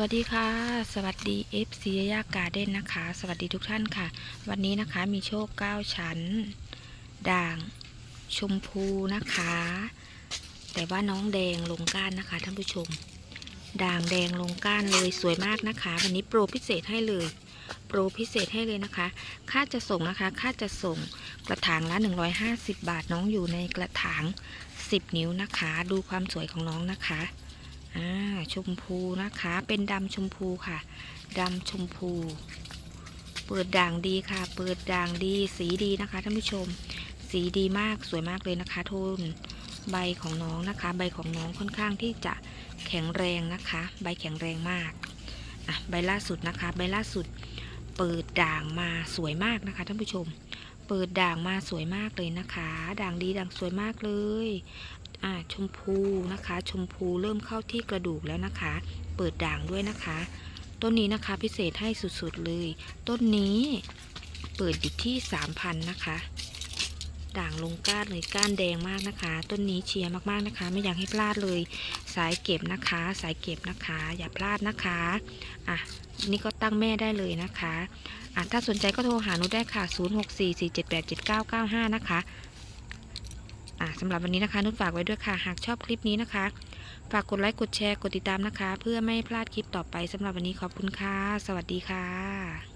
วัสดีค่ะ สวัสดี FC ยากาเด้นนะคะ สวัสดีทุกท่านค่ะ วันนี้นะคะมีโชค 9 ชั้น ด่างชมพูนะคะ แต่ว่าน้องแดงลงก้านนะคะท่านผู้ชม ด่างแดงลงก้านเลยสวยมากนะคะ วันนี้โปรพิเศษให้เลย โปรพิเศษให้เลยนะคะ ค่าจะส่งนะคะ ค่าจะส่งกระถางละ 150 บาทน้องอยู่ในกระถาง 10 นิ้วนะคะ ดูความสวยของน้องนะคะ อ่าชมพูนะคะ เป็นดำชมพูค่ะดำชมพู เปิดด่างดีค่ะ เปิดด่างดีสีดีนะคะท่านผู้ชม สีดีมากสวยมากเลยนะคะโทนใบของน้องนะคะ ใบของน้องค่อนข้างที่จะแข็งแรงนะคะ ใบแข็งแรงมากอะใบล่าสุดนะคะ ใบล่าสุด เปิดด่างมาสวยมากนะคะท่านผู้ชม เปิดด่างมาสวยมากเลยนะคะ ด่างดีด่างสวยมากเลย อ่าชมพูนะคะ ชมพูเริ่มเข้าที่กระดูกแล้วนะคะ เปิดด่างด้วยนะคะ ต้นนี้นะคะพิเศษให้สุดๆเลย ต้นนี้เปิดอยู่ที่3,000นะคะ ด่างลงก้านเลยก้านแดงมากนะคะ ต้นนี้เชียร์มากๆนะคะ ไม่อยากให้พลาดเลย สายเก็บนะคะ สายเก็บนะคะ อย่าพลาดนะคะอะนี่ก็ตั้งแม่ได้เลยนะคะอะถ้าสนใจก็โทรหาหนูได้ค่ะ 0644787995 นะคะ อะสำหรับวันนี้นะคะนุชฝากไว้ด้วยค่ะ หากชอบคลิปนี้นะคะ ฝากกดไลค์กดแชร์กดติดตามนะคะ เพื่อไม่พลาดคลิปต่อไปสำหรับวันนี้ขอบคุณค่ะ สวัสดีค่ะ